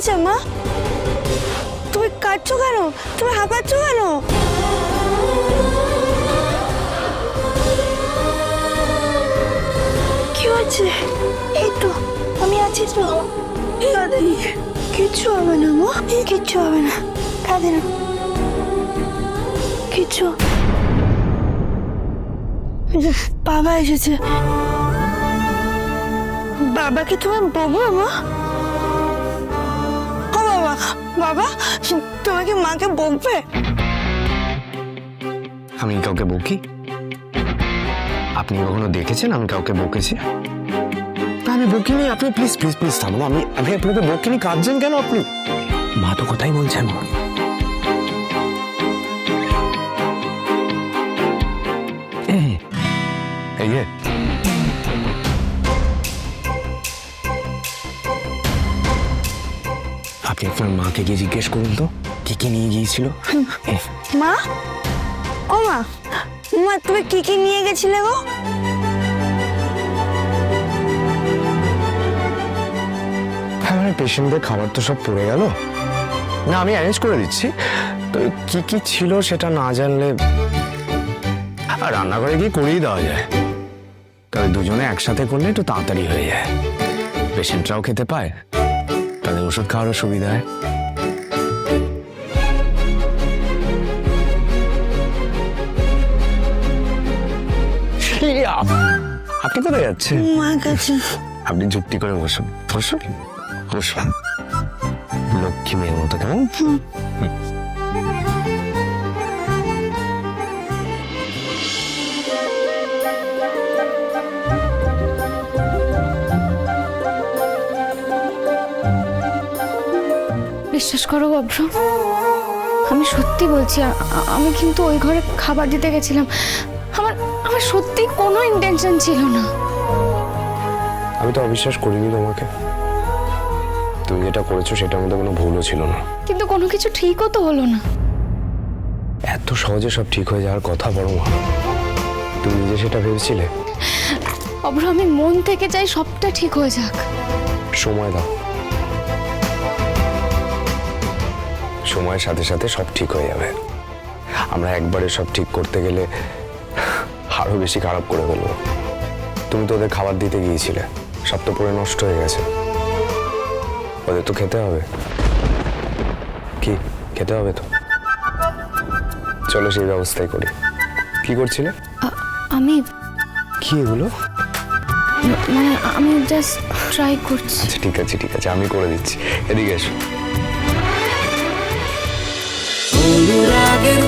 হয়েছে, মা? তুমি কাটছো কেন? তুমি হাঁপাচ্ছ কেন? কি হয়েছে এই তো, আমি আছি তো। কিচ্ছু হবে না, মা। কিচ্ছু হবে না। কাঁদে না। কিচ্ছু। বাবা এসেছে। বাবাকে তুমি বলব মা। বাবা তুমি কি মাকে বকবে? আমি কাউকে বকি? আপনি কখনো দেখেছেন আমি কাউকে বকেছি? আমি বকিনি আপনি প্লিজ প্লিজ প্লিজ থামুন আমি আমি আপনাকে বকিনি কাঁদছেন কেন আপনি? মা তো কথাই বলছেন। আপনি আপনার মাকে গিয়ে জিজ্ঞেস করুন তো কি কি নিয়ে গিয়েছিল? মা? ও মা মা তুমি কি কি নিয়ে গেছিলে গো? হ্যাঁ মানে পেশেন্টদের খাবার তো সব পড়ে গেল। না আমি অ্যারেঞ্জ করে দিচ্ছি। তো কি কি ছিল সেটা না জানলে আর রান্নাঘরে গিয়ে করেই দেওয়া যায়। তবে দুজনে একসাথে করলে একটু তাড়াতাড়ি হয়ে যায়। পেশেন্টরাও খেতে পায়। তাদের ওষুধ খাওয়ারও সুবিধা হয়। আপ- আপনি কোথায় যাচ্ছেন? মা কাছে। আপনি যুক্তি করে বসুন। বসুন। বসুন। লক্ষ্মী মেয়ের মতো কেমন? বিশ্বাস করো অভ্র। আমি সত্যি বলছি আমি কিন্তু ওই ঘরে খাবার দিতে গেছিলাম। আমার আমার সত্যি কোনো ইন্টেনশন ছিল না। আমি তো অবিশ্বাস করিনি তোমাকে। তুমি যেটা করেছ সেটার মধ্যে কোনো ভুলও ছিল না। কিন্তু কোনো কিছু ঠিকও তো হলো না। এত সহজে সব ঠিক হয়ে যাওয়ার কথা বড় মা। তুমি নিজে সেটা ভেবেছিলে? অভ্র আমি মন থেকে চাই সবটা ঠিক হয়ে যাক। সময় দাও। সময়ের সাথে সাথে সব ঠিক হয়ে যাবে। আমরা একবারে সব ঠিক করতে গেলে আরও বেশি খারাপ করে ফেলব। তুমি তো ওদের খাবার দিতে গিয়েছিলে সব তো পরে নষ্ট হয়ে গেছে। ওদের তো খেতে হবে। কি? খেতে হবে তো? চলো সেই ব্যবস্থাই করি। কি করছিলে? আমি কি এগুলো? মানে আমি জাস্ট ট্রাই করছি। আচ্ছা ঠিক আছে ঠিক আছে আমি করে দিচ্ছি। এদিকে এসো।